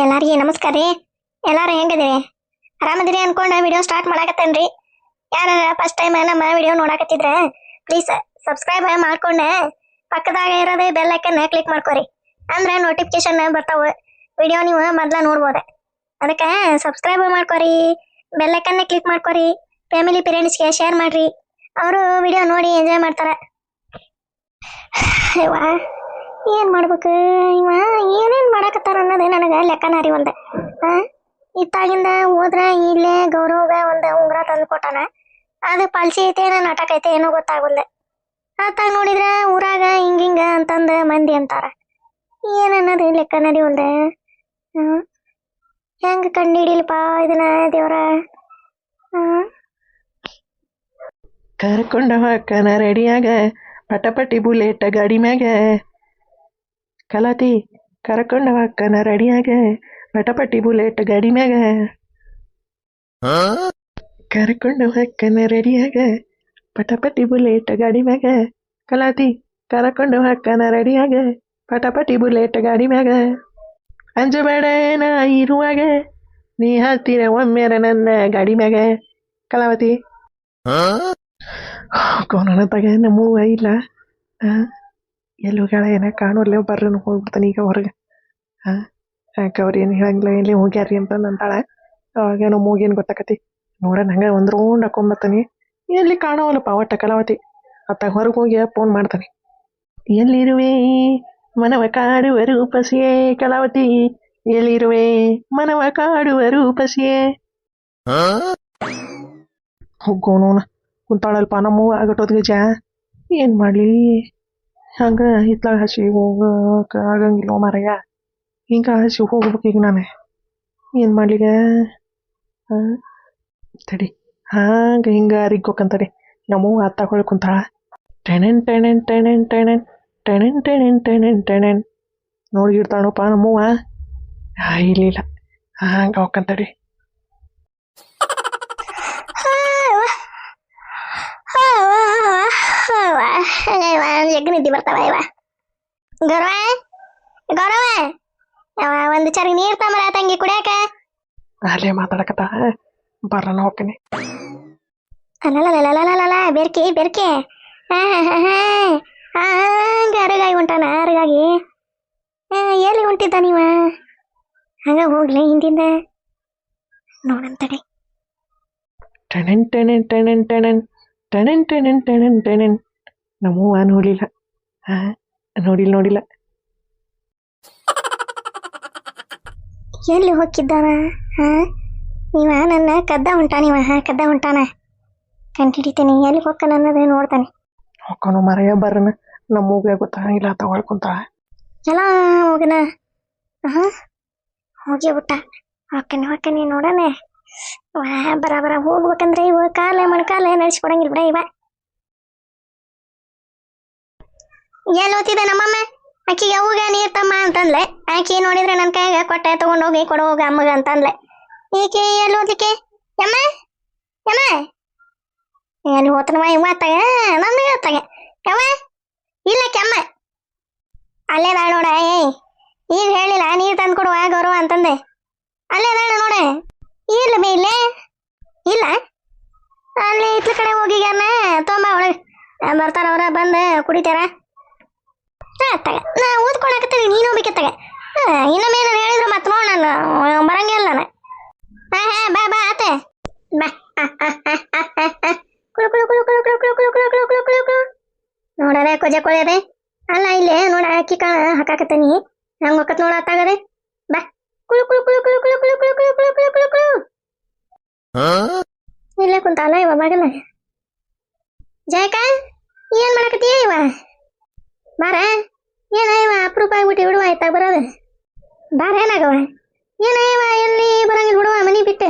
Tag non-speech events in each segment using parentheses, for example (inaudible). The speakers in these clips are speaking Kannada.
ಎಲ್ಲಾರಿಗೆ ನಮಸ್ಕಾರ ರೀ. ಎಲ್ಲಾರು ಹೆಂಗದಿರಿ ಆರಾಮದಿರಿ ಅನ್ಕೊಂಡ ವಿಡಿಯೋ ಸ್ಟಾರ್ಟ್ ಮಾಡಾಕತ್ತೇನ್ರಿ. ಯಾರ ಫಸ್ಟ್ ಟೈಮ್ ನಮ್ಮ ವಿಡಿಯೋ ನೋಡಾಕತ್ತಿದ್ರ ಪ್ಲೀಸ್ ಸಬ್ಸ್ಕ್ರೈಬ್ ಮಾಡ್ಕೊಂಡೆ ಪಕ್ಕದಾಗ ಇರೋದೇ ಬೆಲ್ ಐಕನ್ ಕ್ಲಿಕ್ ಮಾಡ್ಕೊರಿ. ಅಂದ್ರೆ ನೋಟಿಫಿಕೇಶನ್ ಬರ್ತಾವೆ. ವಿಡಿಯೋ ನೀವು ಮೊದ್ಲ ನೋಡ್ಬೋದ. ಅದಕ್ಕೆ ಸಬ್ಸ್ಕ್ರೈಬ್ ಮಾಡ್ಕೊರಿ ಬೆಲ್ ಐಕನ್ ಕ್ಲಿಕ್ ಮಾಡ್ಕೊರಿ ಫ್ಯಾಮಿಲಿ ಪೇರೆಂಟ್ಸ್ಗೆ ಶೇರ್ ಮಾಡ್ರಿ. ಅವರು ವಿಡಿಯೋ ನೋಡಿ ಎಂಜಾಯ್ ಮಾಡ್ತಾರೆ. (sighs) ಏನ್ ಮಾಡ್ಬೇಕು? ಇವ ಏನೇನ್ ಮಾಡಾಕತ್ತಾರ ಅನ್ನೋದು ನನಗೆ ಲೆಕ್ಕನ ಅರಿವಲ್ದ ಆ? ಇತ್ತಾಗಿಂದ ಹೋದ್ರ ಇಲ್ಲೇ ಗೌರವ್ಗ ಒಂದು ಉಂಗುರ ತಂದು ಕೊಟ್ಟಾನ. ಅದು ಪಾಲ್ಸಿ ಐತೆ ಏನೋ ನಾಟಕ ಐತೆ ಏನೋ ಗೊತ್ತಾಗಲ್ಲ. ಆತಾಗ ನೋಡಿದ್ರ ಊರಾಗ ಹಿಂಗಿಂಗ ಅಂತಂದ ಮಂದಿ ಅಂತಾರ. ಏನ್ ಅನ್ನೋದು ಲೆಕ್ಕ ನಡಿವಲ್ದ ಹ್ಮ್ ಹೆಂಗ ಕಂಡು ಹಿಡಿಲಪ್ಪ ಇದನ್ನ ದೇವ್ರ? ಹ್ಮ್ ಕರ್ಕೊಂಡ ಹೋಕ್ಕನ ರೆಡಿಯಾಗ ಪಟಪಟಿ ಬುಲೆಟ್ ಗಾಡಿ ಮ್ಯಾಗ. ಕಲಾತಿ ಕರ್ಕೊಂಡ ಹೋಕ್ಕನ ರೆಡಿಯಾಗ ಪಟಪಟಿ ಬುಲೆಟ್ ಗಾಡಿ ಮ್ಯಾಗ ಕರ್ಕೊಂಡ ಹೋಕ್ಕನ ರೆಡಿಯಾಗ ಪಟಪಟಿ ಬುಲೆಟ್ ಗಾಡಿ ಮ್ಯಾಗ ಕಲಾತಿ ಕರ್ಕೊಂಡು ಹೋಕ್ಕನ ರೆಡಿಯಾಗ ಪಟಪಟಿ ಬುಲೆಟ್ ಗಾಡಿ ಮ್ಯಾಗ ಅಂಜಬೇಡ ನಾ ಇರುವಾಗ ನೀ ಹತ್ತಿರ ಒಮ್ಮೆರ ನನ್ನ ಗಾಡಿ ಮ್ಯಾಗ ಕಲಾವತಿ ಕೋನನತಾಗ ನಮ್ಮವ್ವ ಇಲ್ಲ. ಎಲ್ಲಿ ಹೋಗ್ಯಾಳ ಏನ ಕಾಣುವಲ್ಲೇ ಬರ್ರಿ ಹೋಗ್ಬಿಡ್ತಾನೆ ಈಗ ಹೊರಗೆ. ಹಾಂ ಯಾಕೆ ಅವ್ರು ಏನು ಹೇಳಂಗಿಲ್ಲ ಎಲ್ಲಿ ಹೋಗ್ಯಾರಿ ಅಂತ ಅಂತಾಳೆ. ಅವಾಗ ನಮ್ಮ ಮೂಗೇನು ಗೊತ್ತಾಕತಿ. ನೋಡೋಣ ಹಂಗೆ ಒಂದು ರೌಂಡ್ ಹಾಕೊಂಬರ್ತಾನೆ ಎಲ್ಲಿ ಕಾಣವಲ್ಲಪ್ಪ ಒಟ್ಟ ಕಲಾವತಿ? ಅತ್ತ ಹೊರಗೆ ಹೋಗಿ ಫೋನ್ ಮಾಡ್ತಾನೆ. ಎಲ್ಲಿರುವೆ? ಮನವ ಕಾಡುವ ರೂಪಸಿಯೇ ಕಲಾವತಿ. ಎಲ್ಲಿರುವೆ? ಮನವ ಕಾಡುವ ರೂಪಸಿಯೇ. ಹೋಗೋಣ ಕುಂತಾಳಲ್ಪ ನಮ್ಮವ್ವ ಜಾ ಏನು ಮಾಡಲಿ? ಹಂಗೆ ಹಿತ್ಲಾಗ ಹಸಿ ಹೋಗಕ್ಕೆ ಆಗಂಗಿಲ್ಲ ಮಾರಯ್ಯ ಹಿಂಗೆ ಹಸಿ ಹೋಗ್ಬೇಕು ಈಗ ನಾನು ಏನು ಮಾಡ್ಲಿಗ ಹಾಂ ತಡಿ ಹಾಂಗೆ ಹಿಂಗೆ ಅರಿಗೋಕಂತಡಿ ನಮ್ಮವ್ವ ಅತ್ತ ಹೊಳ್ ಕುಂತಾಳ ಟೆಣೆನ್ ಟೆಣೆನ್ ಟೆಣೆನ್ ಟೆಣೆನ್ ಟೆಣೆನ್ ಟೆಣೆನ್ ಟೆಣೆನ್ ಟೆಣೆನ್ ನೋಡಿರ್ತಾಳಪ್ಪ ನಮ್ಮವ್ವ ಹಾಂ ಇಲ್ಲಿಲ್ಲ ಹಾಂಗೆ ಹೋಗ್ಕಂತಡಿ ಜಗ್ಗ ನಿದ್ದೆ ಬರ್ತಾವ ಇವ ಗೌರವ ಗೌರವ ಯವ್ವ, ಒಂದು ಚರಿಗೆ ನೀರ್ ತಮರ ತಂಗಿ ಕುಡಿಯಾಕ ಅಲ್ಲೇ ಮಾತಾಡಕತ್ತ ಬರೋಣ ಹೋಗ್ತೀನಿ ಅಲ್ಲಲ್ಲ ಬೆರ್ಕಿ ಬೆರ್ಕಿ ಹಂಗ ಅರಗಾಗಿ ಹೊಂಟಾನ ಅರಗಾಗಿ ಆ, ಎಲ್ಲಿ ಹೊಂಟಿದ್ದ ನೀವ ಹಂಗ ಹೋಗ್ಲಿ ಹಿಂದಿಂದ ನೋಡಂತಡಿ ಟೆಣೆನ್ ಟೆಣೆನ್ ಟೆಣೆನ್ ಟೆಣೆನ್ ಟೆಣೆನ್ ಟೆಣೆನ್ ಟೆಣೆನ್ ಟೆಣೆನ್ ನಮ್ಮವ್ವ ನೋಡಿಲ್ಲ. ಹಾಂ ನೋಡಿಲ್ಲ ನೋಡಿಲ್ಲ. ಎಲ್ಲಿ ಹೋಗಿದ್ದಾನ? ಹಾ ನೀವ ನನ್ನ ಕದ್ದ ಹೊಂಟಾನಿವ ಹಾ ಕದ್ದ ಹೊಂಟಾನ ಕಂಡು ಹಿಡಿತೀನಿ ಎಲ್ಲಿ ಹೋಗ್ತಾನ ಅನ್ನೋದು ನೋಡ್ತಾನೆ. ಹೊಕ್ಕನು ಮರೆಯ ಬರನ ನಮ್ಮವ್ಗೆ ಗೊತ್ತಾಗಿಲ್ಲ ತಗೊಳ್ಕೊಂತಾಳ ಎಲ್ಲ ಹೋಗನ? ಹಾ ಹೋಗಿ ಬಿಟ್ಟ. ಹೊಕ್ಕನೆ ಹೊಕ್ಕನೆ ನೋಡಣ. ವಾ ಬರ ಬರ ಹೋಗ್ಬೇಕಂದ್ರೆ ಇವ ಕಾಲ ಮಣಕಾಲ ನಡೆಸ್ಕೊಡಂಗಿಲ್ಲ ಬಿಡ ಇವ. ಎಲ್ಲಿ ಓದ್ತಿದ್ದೆ ನಮ್ಮಮ್ಮ? ಆಕಿಗೆ ಅವಾಗ ನೀರ್ ತಮ್ಮ ಅಂತಂದ್ಲೆ. ಆಕಿ ನೋಡಿದ್ರೆ ನನ್ನ ಕೈಯಾಗ ಕೊಟ್ಟೆ ತಗೊಂಡೋಗಿ ಕೊಡು ಹೋಗ ಅಮ್ಮಗ ಅಂತಂದ್ಲೆ. ಈಕೆ ಎಲ್ಲಿ ಓದ್ಲಿಕ್ಕೆ? ಯಮ್ಮ? ಯಮ್ಮ? ಎಲ್ಲಿ ಹೋತನವ ಇವ ತಗ ನನಗೆ ತಗ ಯಮ್ಮ ಇಲ್ಲ ಕೆಮ್ಮ ಅಲ್ಲೇ ನೋಡ, ಏಯ್. ಈಗ ಹೇಳಿಲ್ಲ, ನೀರ್ ತಂದು ಗೌರವ ಅಂತಂದೆ. ಅಲ್ಲೇ ನೋಡ. ಇಲ್ಲ ಮೇಲೆ ಇಲ್ಲೇ ಅಲ್ಲಿ ಇತ್ಲ ಕಡೆ ಹೋಗಿಗ್ಯಾನ ತೊಂಬ ಒಳಗೆ ಬರ್ತಾರ ಅವ್ರ ಬಂದು ಕುಡಿತಾರ ತಗ ನಾ ಓದ್ಕೊಳಕತ್ತೀನಿ ನೀನು ಹೋಗ್ಬೇಕತ್ತಾಗ ಇನ್ನೊಮ್ಮೆ ಏನಾರು ಹೇಳಿದ್ರೆ ಮತ್ತೆ ನೋಡ ನಾನು ಬರಂಗಿಲ್ಲ ನಾನು ಹಾ ಹಾ ಬಾ ಬಾ ಆತೆ ಬಾ ಕುಳು ಕುಳು ಕುಳು ಕುಳು ಕುಳು ಕುಳು ಕುಳು ಕುಳು ಕುಳು ಕುಳು ಕುಳು ಕುಳು ನೋಡರೆ ಕೊಜೆ ಕೊಳೆಯದೆ ಅಲ್ಲ ಇಲ್ಲೇ ನೋಡ ಅಕ್ಕಿ ಕಾಳ ಹಾಕಾಕತ್ತೀನಿ ಹಂಗ ಹೋಗತ್ ನೋಡ ಇಲ್ಲೇ ಕುಂತಾನ ಇವ ಬಾಗಲ ಜಯಕ ಏನ್ ಮಾಡಕತ್ತೀಯ ಇವ? ಬಾರ, ಏನ ಇವ ಅಪರೂಪ ಆಗ್ಬಿಟ್ಟು ಬಿಡುವ ಆಯ್ತಾ ಬರೋದು? ಬಾರ, ಏನಾಗವ? ಏನ ಇವ ಎಲ್ಲಿ ಬರಂಗಿಲ್ಲ ಬಿಡುವ ಮನಿ ಬಿಟ್ಟು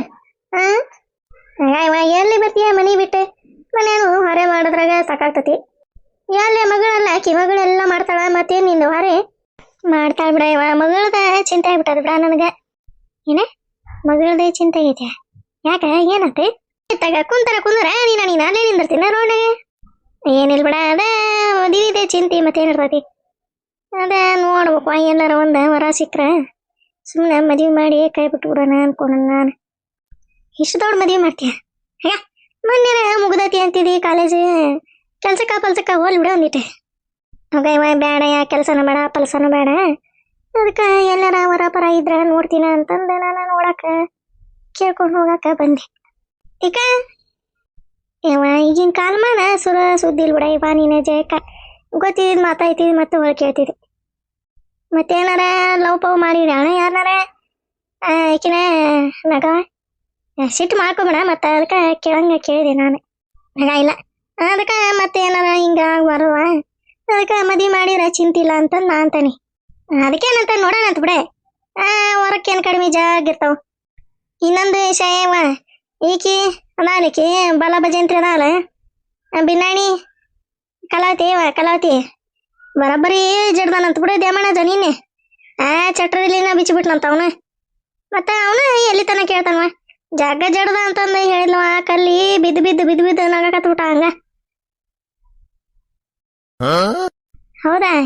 ಆಗ ಇವ ಎಲ್ಲಿ ಬರ್ತೀಯ ಮನಿ ಬಿಟ್ಟು? ಮನೇನು ಹೊರೆ ಮಾಡೋದ್ರಾಗ ಸಾಕಾಗ್ತತಿ. ಎಲ್ಲಿ ಮಗಳಲ್ಲ, ಆಕಿ ಮಗಳೆಲ್ಲ ಮಾಡ್ತಾಳ, ಮತ್ತೇನು ನಿಂದು ಹೊರೆ? ಮಾಡ್ತಾಳ ಬಿಡ ಮಗಳದ ಚಿಂತೆ ಆಗ್ಬಿಟ್ಟದ ಬಿಡ ನನಗ. ಏನ? ಮಗಳದೇ ಚಿಂತೆ ಐತೆ. ಯಾಕ? ಏನತ್ತೆ ತಗ ಕುಂತರ ಕುಂದ್ರ ನೀನ ನೀನು ಅಲ್ಲೇ ನಿಂದಿರ್ತೀನ ರೋಡಿಗೆ ಏನಿಲ್ಲ ಬಿಡ ಅದ ಮದುವಿದೆ ಚಿಂತೆ ಮತ್ತೇನಿರ್ತೈತಿ ಅದ ನೋಡ್ಬೇಕು. ಎಲ್ಲಾರ ಒಂದ ವರ ಸಿಕ್ಕ್ರ. ಸುಮ್ಮನೆ ಮದುವೆ ಮಾಡಿ ಕೈ ಬಿಟ್ಟು ಬಿಡೋಣ ಅನ್ಕೊಂಡ ನಾನು. ಇಷ್ಟು ದೊಡ್ಡ ಮದುವೆ ಮಾಡ್ತೀಯ? ಮೊನ್ನೆ ಮುಗ್ದತಿ ಅಂತಿದಿ ಕಾಲೇಜ್. ಕೆಲ್ಸಕ್ಕ ಪಲ್ಸಕ್ಕ ಹೋಲ್ ಬಿಡ ಒಂದಿಟ್ಟೆ ಹೋಗ ಇವ ಬೇಡ ಯಾ ಕೆಲಸನೂ ಬೇಡ, ಪಲ್ಸನೂ ಬೇಡ. ಅದಕ್ಕೆ ಎಲ್ಲಾರ ವರ ಪರ ಇದ್ರ ನೋಡ್ತೀನ ಅಂತಂದು ನಾನು ನೋಡಕ್ಕ ಕೇಳ್ಕೊಂಡು ಹೋಗಕ್ಕ ಬಂದೆ. ಈಗ ಇವ ಈಗಿನ ಕಾಲಮಾನ ಸುರ ಸುದ್ದಿ ಇಲ್ಲ ಬಿಡ ಇವ ನೀನೆ ಜಯಕ್ಕ ಗೊತ್ತಿದ್ ಮಾತಾಯ್ತಿದ್ ಮತ್ತೆ ಹೊಳ್ ಕೇಳ್ತಿದ್ದೆ ಮತ್ತೇನಾರ ಲವ್ ಪವ್ ಮಾಡಿರ ಅಣ್ಣ ಯಾರನಾರ ಆಕಿನ ನಗ? ಸಿಟ್ಟು ಮಾಡ್ಕೊಬೇಡ ಮತ್ತೆ ಅದಕ್ಕೆ ಕೇಳಂಗ ಕೇಳಿದೆ ನಾನು. ನಗ ಇಲ್ಲ. ಅದಕ್ಕೆ ಮತ್ತೆ ಏನಾರ ಹಿಂಗ ಬರುವ ಅದಕ್ಕೆ ಮದಿ ಮಾಡಿರ ಚಿಂತಿಲ್ಲ ಅಂತ ನಾ ಅಂತಾನೆ. ಅದಕ್ಕೇನಂತ ನೋಡೋಣ ಅಂತ ಬಿಡೆ. ಹೊರಕ್ಕೇನು ಕಡಿಮೆ ಜಾಗಿರ್ತಾವ? ಇನ್ನೊಂದು ವಿಷಯ ಈಕಿ ಅದಾನಿಕಿ ಬಲ ಭಜಂತ್ರಿ ಅದಾಲ ಬಿನ್ನಾಣಿ, ಕಲಾವತಿ ಅವ ಕಲಾವತಿ. ಬರಬ್ಬರಿ ಜಡ್ದಾನಂತ ಬಿಡು ದೇಮಣ್ಣ ಜನೀನೆ ಆ ಚಟ್ರದಲ್ಲಿನ ಬಿಚ್ಚಿಬಿಟ್ನಂತ ಅವನ. ಮತ್ತ ಅವನ ಎಲ್ಲಿ ತನಕ ಕೇಳ್ತಾನವ ಜಾಗ ಜಡ್ದ ಅಂತಂದು ಹೇಳಿದ್ಲವ, ಕಲ್ಲಿ ಬಿದ್ದು ಬಿದ್ದು ಬಿದ್ದು ಬಿದ್ದು ನಗಕತ್ಬಿಟ್ಟ ಹಂಗ. ಹೌದಾ?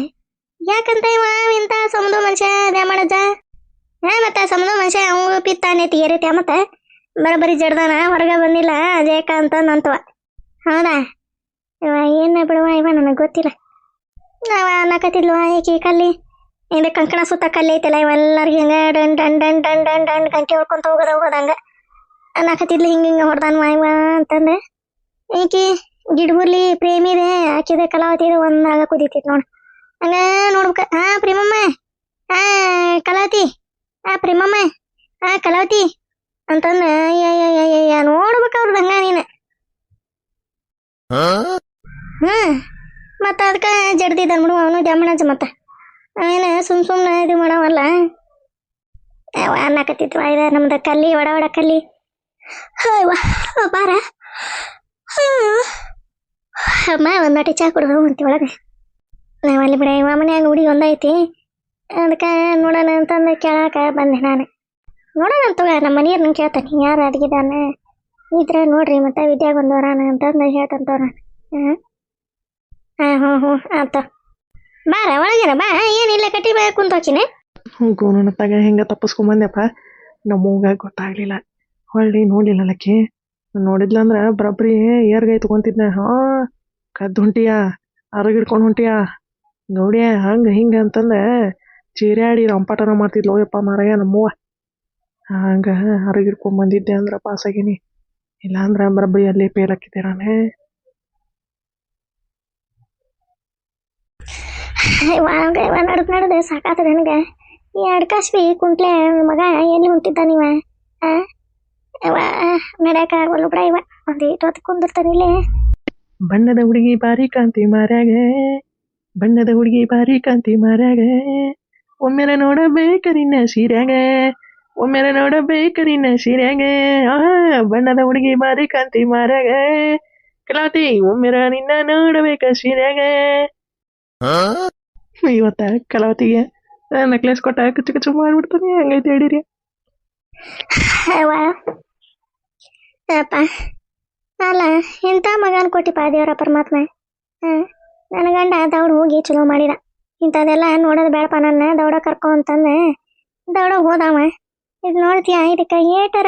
ಯಾಕಂತ ಇವ ಇಂತ ಸಮುದ್ರ ಮನುಷ್ಯ ಮಾಡದ ಹಾ, ಮತ್ತ ಸಮುದ್ರ ಮನುಷ್ಯ ಅವ ಪಿತ್ತಾನೆ ತೀರೈತೆ ಮತ್ತ? ಬರಬರಿ ಜಡ್ದಾನ, ಹೊರಗೆ ಬಂದಿಲ್ಲ ಜಯಕ ಅಂತ ನಂತವ. ಹೌದಾ? ಇವ ಏನ ಬಿಡುವ ಇವ ನನಗೆ ಗೊತ್ತಿಲ್ಲ. ನಾವ ಅನ್ನಕತ್ತಿದ್ಲು ಈಕಿ ಕಲ್ಲಿ. ಇದು ಕಂಕಣ ಸುತ್ತ ಕಲ್ಲಿ ಐತಲ್ಲ, ಇವೆಲ್ಲರಿಗೆ ಹೆಂಗ ಡನ್ ಡನ್ ಡನ್ ಡನ್ ಡನ್ ಡನ್ ಗಂಟೆ ಹೊಡ್ಕೊಂತ ಹೋಗೋದ ಹೋಗೋದಂಗ ಅನ್ನಕತ್ತಿದ್ಲು ಹಿಂಗ ಹಿಂಗೆ ಹೊಡ್ದಾನ ಇವ ಅಂತಂದೆ. ಈಕಿ ಗಿಡಗುರ್ಲಿ ಪ್ರೇಮ ಇದೆ ಆಕಿದೆ ಕಲಾವತಿ ಇದೆ, ಒಂದಾಗ ಕುದೀತೈತಿ ನೋಡು. ಹಂಗ ನೋಡ್ಬೇಕ. ಹಾ, ಪ್ರೇಮಮ್ಮ. ಹಾ, ಕಲಾವತಿ. ಹಾ, ಪ್ರೇಮಮ್ಮ. ಹಾ, ಕಲಾವತಿ. ಅಂತಂದ ನೋಡ್ಬೇಕ ಅವ್ರದ್ದು ಹಂಗ ನೀನ. ಹ್ಮ್ ಮತ್ತ ಅದಕ್ಕ ಜಡ್ದಿದ್ದ ಬಿಡು ಅವನು ದ್ಯಾಮಣಜ ಮತ್ತ. ಅವನ ಸುಮ್ ಸುಮ್ನ ಇದು ಮಾಡವಲ್ಲ. ಅನ್ನಕತ್ತಿತ್ತು ಇದ ನಮ್ದು ಕಲ್ಲಿ ಒಡ ಒಡ ಕಲ್ಲಿ ಹಯ್ವ ಬಾರ. ಅಮ್ಮ, ಒಂದು ಚಾ ಕುಡಿದು ಅಂತಿ ಒಳಗೆ. ನಾವು ಅಲ್ಲಿ ಬಿಡ ಇವ ಮನ್ಯಾಗ ಹುಡುಗಿ ಒಂದೈತಿ ಅದಕ್ಕೆ ನೋಡೋಣ ಅಂತಂದು ಕೇಳಾಕ ಬಂದೆ ನಾನು. ನೋಡೋಣ ಅಂತ ನಮ್ಮ ಮನೆಯವ್ರನ್ನ ಕೇಳ್ತಾನೆ, ಯಾರು ಅಡ್ಗಿದಾನ? ಇದ್ರೆ ನೋಡ್ರಿ, ಮತ್ತೆ ವಿದ್ಯಾ ಬಂದವರಾನ ಅಂತಂದು ಹೇಳ್ತಂತವ್ರ ಹಾಂ? ಹಾಂ ಹ್ಞೂ ಹ್ಞೂ ಆತ ಬಾರ ಒಳಗೇನ ಬಾ ಏನಿಲ್ಲ ಕಟ್ಟಿ ಬಾ ಕುಂತೋಕಿನ ತಗ ಹೆಂಗ ತಪ್ಪಿಸ್ಕೊಂಬಂದ್ಯಪ್ಪ ನಮ್ಮವ್ಗ ಗೊತ್ತಾಗ್ಲಿಲ್ಲ. ಹೊಳ್ಳಿ ನೋಡ್ಲಿಲ್ಲ ಲಕ್ಕಿ ನೋಡಿದ್ಲಂದ್ರ ಬರಬ್ರಿ, ಏರ್ಗೈ ತಗೊಂತಿದ್ನ. ಹಾ, ಕದ್ದು ಹೊಂಟಿಯ ಅರಗಿಡ್ಕೊಂಡು ಹೊಂಟಿಯ. ನೋಡಿಯ ಹಂಗೆ ಹಿಂಗೆ ಅಂತಂದ ಚೀರ್ಯಾಡಿ ರಂಪಾಟನ ಮಾಡ್ತಿದ್ಲು. ಯಪ್ಪ ಮಾರಾಯ, ನಮ್ಮವ್ವ. ಹಂಗೆ ಅರಗಿಡ್ಕೊಂಡು ಬಂದಿದ್ದೆ ಅಂದ್ರ ಆಗೀನಿ. ಇಲ್ಲಾಂದ್ರ ಬರಬ್ರಿ, ಅಲ್ಲಿ ಪೇಲ್ ಹಾಕಿದ್ದೀರಾನೆ ಇವ ನಡ್ದು ಸಾಕಾತದ ನನಗೆ ಈ ಅಡ್ಕಾಸ್ಬಿ ಕುಂಟ್ಲೆ, ಮಗ ಎಲ್ಲಿ ಹೊಂಟಿದ್ದ ನೀವ ಇವ ನಡ್ಯಾಕ ಆಗಲ್ಲ ಬಿಡ ಇವ ಒಂದು ಇಟ್ಟು ಕುಂದಿರ್ತಾನೆ ಇಲ್ಲೇ. ಬಣ್ಣದ ಹುಡುಗಿ ಬಾರಿ ಕಾಂತಿ ಮಾರ್ಯಾಗ. ಬಣ್ಣದ ಹುಡುಗಿ ಬಾರಿ ಕಾಂತಿ ಮಾರ್ಯಾಗ. ಒಮ್ಮೆಲೆ ನೋಡಬೇಕರಿನ ಸೀರ್ಯಾಗ. ಒಮ್ಮೆಲೆ ನೋಡಬೇಕರಿನ ಸೀರ್ಯಾಗ. ಆಹಾ ಬಣ್ಣದ ಹುಡುಗಿ ಬಾರಿ ಕಾಂತಿ ಮಾರ್ಯಾಗ. ಕಲಾತಿ ಒಮ್ಮೆರ ನಿನ್ನ ನೋಡಬೇಕ ಸೀರ್ಯಾಗ. ಇವತ್ತ ಕಲಾವತಿಗೆ ನೆಕ್ಲೆಸ್ ಕೊಟ್ಟ ಕಚ್ಚು ಕಚ್ಚು ಮಾಡ್ಬಿಡ್ತಾನೆ. ಹಂಗೈತೆ ಹೇಳಿರಿ. ಅಪ್ಪ. ಅಲ್ಲ, ಇಂಥ ಮಗನ ಕೊಟ್ಟಿಪ್ಪ ದೇವರ ಪರಮಾತ್ಮ. ಹಾಂ, ನನ್ನ ಗಂಡ ದೌಡ್ ಹೋಗಿ ಚಲೋ ಮಾಡಿದ. ಇಂಥದೆಲ್ಲ ನೋಡೋದು ಬೇಡಪ್ಪ ನನ್ನ, ದೌಡ ಕರ್ಕೊ ಅಂತಂದೆ. ದೌಡ ಹೋದವ. ಇದು ನೋಡ್ತೀಯ, ಇದಕ್ಕೆ ಏಟರ?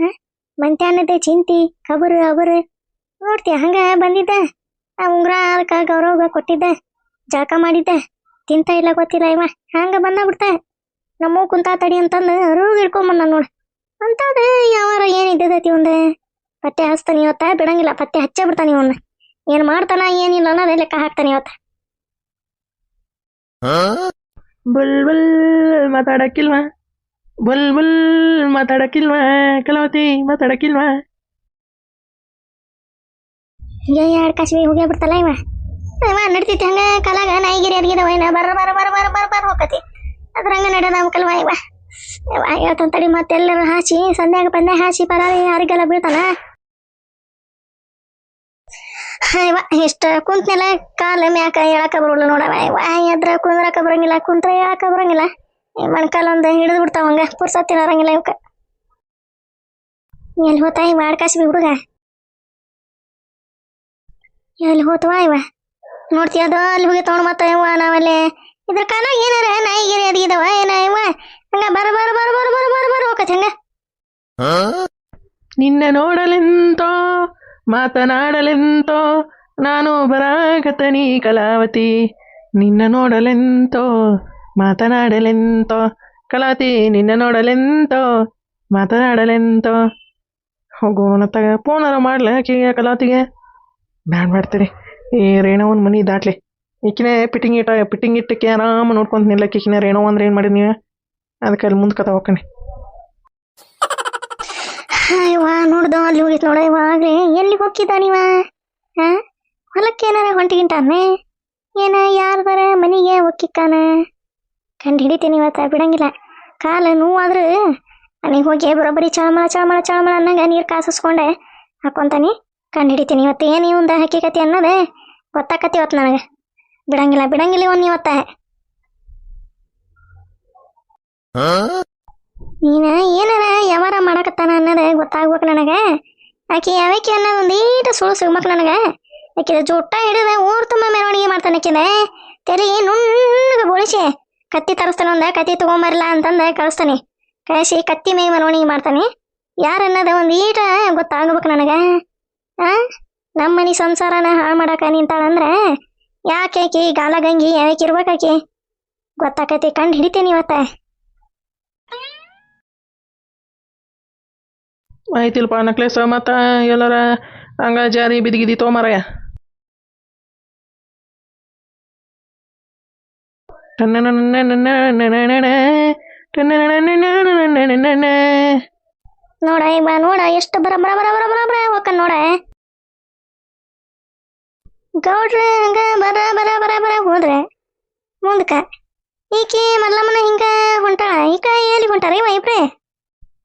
ಹಾಂ ಮಂತ್ಯಾನದ ಚಿಂತಿ, ಕಬರು ಅಬರು ನೋಡ್ತೀಯ, ಹಂಗ ಬಂದಿದ್ದ? ಆ ಉಂಗುರ ಅದಕ್ಕೆ ಗೌರವ ಕೊಟ್ಟಿದ್ದೆ? ಜಳಕ ಮಾಡಿದ್ದೆ? ತಿಂತ ಇಲ್ಲ ಗೊತ್ತಿಲ್ಲ ಇವ. ಹಂಗ ಬಂದ ಬಿಡ್ತ? ನಮ್ಮ ಕುಂತ ತಡಿ ಅಂತಂದು ಅರುಗ್ ಹಿಡ್ಕೊಂಬಂದ ನೋಡು. ಅಂತದ ಯಾವಾರ ಏನ್ ಇದ್ದೈತಿ ಒಂದ ಪತ್ತೆ ಹಚ್ತಾನೆ ಇವತ್ತ ಬಿಡಂಗಿಲ್ಲ ಪತ್ತೆ ಹಚ್ಚೇ ಬಿಡ್ತಾನೆ ಇವನ್ನ ಏನ್ ಮಾಡ್ತಾನ ಏನಿಲ್ಲ ಅನ್ನೋದೇ ಲೆಕ್ಕ ಹಾಕ್ತಾನೆ ಇವತ್ತ. ಬುಲ್ ಬುಲ್ ಮಾತಾಡಕ್ಕಿಲ್ವಾ? ಬುಲ್ ಬುಲ್ ಮಾತಾಡಕ್ಕಿಲ್ವಾ? ಕಲಾವತಿ ಮಾತಾಡಕ್ಕಿಲ್ವಾ? ಅಯ್ಯೋ ಎರಡು ಕಾಶ್ಮೀರಿ ಹೋಗೇ ಬಿಡ್ತಲ್ಲ ಇವ? ಇವ ನಡ್ತೈತಿ ಹಂಗ ಕಾಲಾಗ ನಾಯಿಗಿರಿ ಅರ್ಗಿದವ ಏನ? ಬರ ಬರ ಬರ ಬರ ಬರ ಬರ ಹೋಗತಿ ಅದ್ರಂಗ ನಡೆದ ಅಂಕಲ್ವ ಇವ ಇವ. ಹೇಳ್ತಾನ ತಡಿ ಮತ್ತೆಲ್ಲರೂ ಹಾಸಿ, ಸಂಧ್ಯಾಗ ಬಂದೆ ಹಾಸಿ, ಪರಾರಿ ಯಾರಿಗೆಲ್ಲ ಬೀಳ್ತಾನ? ಇವ ಇಷ್ಟ ಕುಂತ್ನೆಲ್ಲ, ಕಾಲ ಮ್ಯಾಕ ಹೇಳಕ ಬರೋಲ್ಲ ನೋಡವ ಇವ ಎದ್ರ ಕುಂದ್ರಕ ಬರಂಗಿಲ್ಲ, ಕುಂತ್ರ ಹೇಳಕ ಬರಂಗಿಲ್ಲ. ಮೊಣಕಾಲ ಒಂದು ಹಿಡಿದು ಬಿಡ್ತಾವ ಹಂಗ ಪುರ್ಸತ್ತಿ ಇರಂಗಿಲ್ಲ ಇವಕ್ಕ. ಎಲ್ಲಿ ಹೋತ ಇವ ಆಡ್ಕಾಸಿ ಹುಡುಗ? ಎಲ್ಲಿ ಹೋತವ ಇವ ನೋಡ್ತೀಯ ಅದು ಅಲ್ಲಿ ಹೋಗಿ ತೊಗೊಂಡು ಮತ್ತೆ ನಾವಲ್ಲಿ. ಇದ್ರ ಕಾಲ ಏನಾರ ನಾಯಿಗಿರಿ ಅದಿಗಿದವ, ಏನ ಇವ ಬರ ಬರ ಬರ ಬರ ಬರ ಬರ ಬರ ನಿನ್ನ ನೋಡಲೆಂತೋ, ಮಾತನಾಡಲೆಂತೋ, ನಾನು ಬರಾಗತನಿ ಕಲಾವತಿ. ನಿನ್ನ ನೋಡಲೆಂತೋ, ಮಾತನಾಡಲೆಂತೋ, ಕಲಾವತಿ, ನಿನ್ನ ನೋಡಲೆಂತೋ, ಮಾತನಾಡಲೆಂತೋ. ಹೋಗೋಣ ತಗ ಫೋನಾರ ಮಾಡ್ಲ ಆಕೆಗೆ ಕಲಾವತಿಗೆ. ಬ್ಯಾಡ್ ಮಾಡ್ತೀರಿ. ಈ ರೇಣವನ್ ಮನಿ ದಾಟ್ಲಿ. ಈಕಿನೇ ಪಿಟ್ಟಿಂಗ್ ಇಟ್ಟ ಪಿಟ್ಟಿಂಗ್ ಇಟ್ಟಕ್ಕೆ ಆರಾಮ ನೋಡ್ಕೊಂತ ನಿಲ್ಲಕ್ಕೆ ಈಕಿನ ರೇಣವ ಅಂದ್ರೆ ಏನು ಮಾಡಿದ್ ನೀವು? ಅದಕ್ಕೆ ಅಲ್ಲಿ ಮುಂದೆ ಕಥ ಹೋಗ್ಕಣಿ ಅಯ್ಯವ್ವ ನೋಡ್ದ, ಅಲ್ಲಿ ಹೋಗಿತ್ತು ನೋಡ ಇವಾಗ್ಲೇ ಎಲ್ಲಿ ಹೋಗಿದ್ದ ನೀವ ಹಾ? ಹೊಲಕ್ಕೆ ಏನಾರ ಹೊಂಟಿಗಿಂಟಾನೆ ಏನ ಯಾರ್ದಾರ ಮನಿಗೆ ಹೋಗಿಕ್ಕಾನ ಕಂಡು ಹಿಡಿತೀನಿ ಇವತ್ತ, ಬಿಡಂಗಿಲ್ಲ. ಕಾಲ ನೋವಾದ್ರೆ ಮನೆಗೆ ಹೋಗಿ ಬರೋಬ್ಬರಿ ಚಳಮಳ ಚಳಮಳ ಚಳಮಳ ಅನ್ನಂಗ ನೀರು ಕಾಸಿಸ್ಕೊಂಡೆ ಹಾಕೊಂತಾನಿ. ಕಂಡು ಹಿಡಿತೀನಿ ಇವತ್ತು ಏನು ಇವಂದ ಹಾಕಿಕತಿ ಅನ್ನೋದೇ ಗೊತ್ತಾಕತಿ ಇವತ್ತು ನನಗೆ. ಬಿಡಂಗಿಲ್ಲ ಬಿಡಂಗಿಲ್ಲ ಇವನ್ ಇವತ್ತ. ನೀನ ಏನನ ಯಾವಾರ ಮಾಡಕತ್ತಾನ ಅನ್ನದ ಗೊತ್ತಾಗ್ಬೇಕು ನನಗೆ. ಆಕಿ ಯಾವಕ್ಕೆ ಅನ್ನೋದು ಒಂದೀಟ ಸುಳು ಸಿಗ್ಬೇಕು ನನಗೆ. ಆಕಿದ ಜೊಟ್ಟ ಹಿಡಿದ ಊರ್ ತುಂಬ ಮೆರವಣಿಗೆ ಮಾಡ್ತಾನೆ ಆಕಿದ. ತಲೆ ನುಣ್ಣಗೆ ಬೋಳಿಸಿ ಕತ್ತಿ ತರಿಸ್ತಾನೆ ಒಂದ, ಕತ್ತಿ ತಗೊಂಬರಲ್ಲ ಅಂತಂದ ಕಳಿಸ್ತಾನೆ. ಕಳಿಸಿ ಕತ್ತಿ ಮೇಲೆ ಮೆರವಣಿಗೆ ಮಾಡ್ತಾನೆ. ಯಾರನ್ನದ ಒಂದೀಟ ಗೊತ್ತಾಗ್ಬೇಕು ನನಗೆ. ಆ? ನಮ್ಮ ಮನೆ ಸಂಸಾರನ ಹಾಳು ಮಾಡಕ ನಿಂತಾಳಂದ್ರೆ ಯಾಕೆ ಆಕಿ? ಗಾಲಗಂಗಿ ಯಾಕೆ ಇರ್ಬೇಕಾಕಿ ಗೊತ್ತಾಕತಿ, ಕಂಡು ಹಿಡಿತೀನಿ ಇವತ್ತ. ಆಯ್ತಿಲ್ಪ ನಕ್ಲೇಸ ಮತ್ತು ಎಲ್ಲರ ಹಂಗ ಜಾರಿ ಬಿದಿಗಿದಿ ತೊಗೊಂಬಾರಯ್ಯ ನೋಡ ಈಗ ನೋಡ, ಎಷ್ಟು ಬರ ಬರ ಬರ ಬರ ಬರ ಬರ ಹೋಗ್ಕನ್ ನೋಡ. ಗೌಡ್ರ, ಹಂಗ ಬರ ಬರ ಬರ ಬರ, ಹೋದ್ರೆ ಮುಂದಕ್ಕ ಈಕಿ ಮಲ್ಲಮ್ಮನ ಹಿಂಗ ಹೊಂಟಾಳ, ಈಕ ಎಲ್ಲಿ ಹೊಂಟಾರ, ಇವ ಇಬ್ರೆ?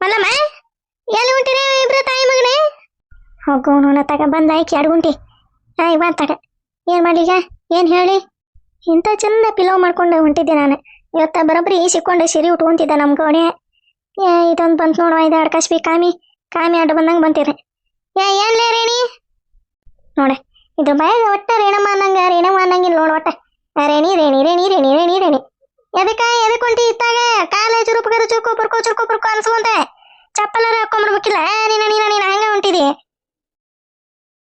ಮಲ್ಲಮ್ಮ? ಎಲ್ಲಿ ಹೊಂಟಿರಿ ಇಬ್ರ ತಾಯಿ ಮಗನೇ? ಹೋಗು ನೋಡ ತಗ, ಬಂದ, ಆಯ್ಕೆ ಎರಡು ಗುಂಟಿ ಆಯ್, ಬಾ ತಗ. ಏನ್ ಮಾಡೀಗ ಏನ್ ಹೇಳಿ? ಇಂಥ ಚಂದ ಪಿಲೋ ಮಾಡ್ಕೊಂಡು ಹೊಂಟಿದ್ದೆ ನಾನು. ಇವತ್ತ ಬರೋಬ್ಬರಿ ಸಿಕ್ಕೊಂಡು ಸಿರಿ ಉಟ್ಕೊಂತಿದ್ದೆ ನಮ್ಮ ಗೋಣೆ. ಏ, ಇದೊಂದು ಬಂತು ನೋಡುವ ಇದು ಅಡ್ಕಸ್ಬಿ ಕಾಮಿ ಕಾಮಿ ಅಡ್ಡ ಬಂದಂಗೆ ಬಂತೀರಿ ಏ ಏನ್ಲೇ ರೇಣಿ? ನೋಡ, ಇದು ಬಾಯಾಗ ಒಟ್ಟ ರೇಣಮ್ಮ ಅನ್ನಂಗ, ರೇಣಮ್ಮ ಅನ್ನಂಗಿಲ್ಲ ನೋಡ ಒಟ್ಟ. ರೇಣಿ ರೇಣಿ ರೇಣಿ ರೇಣಿ ರೇಣಿ ರೇಣಿ. ಎದಕ್ಕ, ಎದಕ್ ಹೊಂಟಿ ಇತ್ತಾಗ? ಕಾಲ ಚುರುಪುಗರು ಚುರುಕು, ಪುರ್ಕೋ ಚುರುಕು, ಪುರ್ಕೋ ಚಪ್ಪಲರ ಹಾಕೊಂಬರ್ಬೇಕಿಲ್ಲ ನೀನ ನೀನ ನೀನ ಹಂಗ ಹೊಂಟಿದಿ.